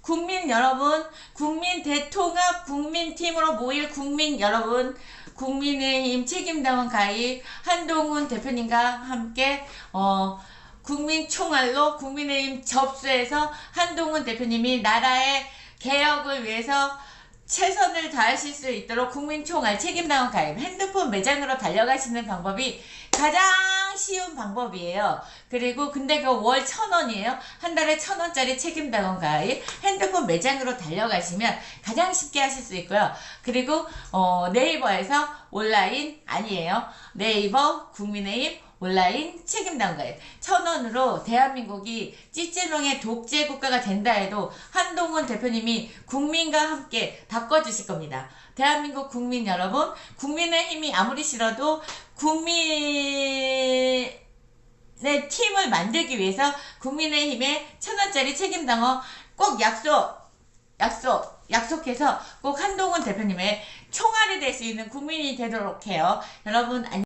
국민 여러분, 국민 대통합 국민팀으로 모일 국민 여러분, 국민의힘 책임당원 가입 한동훈 대표님과 함께 어, 국민 총알로 국민의힘 접수해서 한동훈 대표님이 나라의 개혁을 위해서 최선을 다하실 수 있도록 국민총알 책임당원 가입 핸드폰 매장으로 달려가시는 방법이 가장 쉬운 방법이에요. 그리고 근데 그 월 천 원이에요. 한 달에 천 원짜리 책임당원 가입 핸드폰 매장으로 달려가시면 가장 쉽게 하실 수 있고요. 그리고 어, 네이버에서 온라인 아니에요. 네이버 국민의힘 온라인 책임당원 가입 천 원으로 대한민국이 찌찌명의 독재 국가가 된다 해도 한동훈 대표님이 국민과 함께 바꿔주실 겁니다. 대한민국 국민 여러분, 국민의 힘이 아무리 싫어도 국민 의 팀을 만들기 위해서 국민의힘의 천 원짜리 책임당원 꼭 약속, 약속, 약속해서 꼭 한동훈 대표님의 총알이 될 수 있는 국민이 되도록 해요. 여러분 안녕.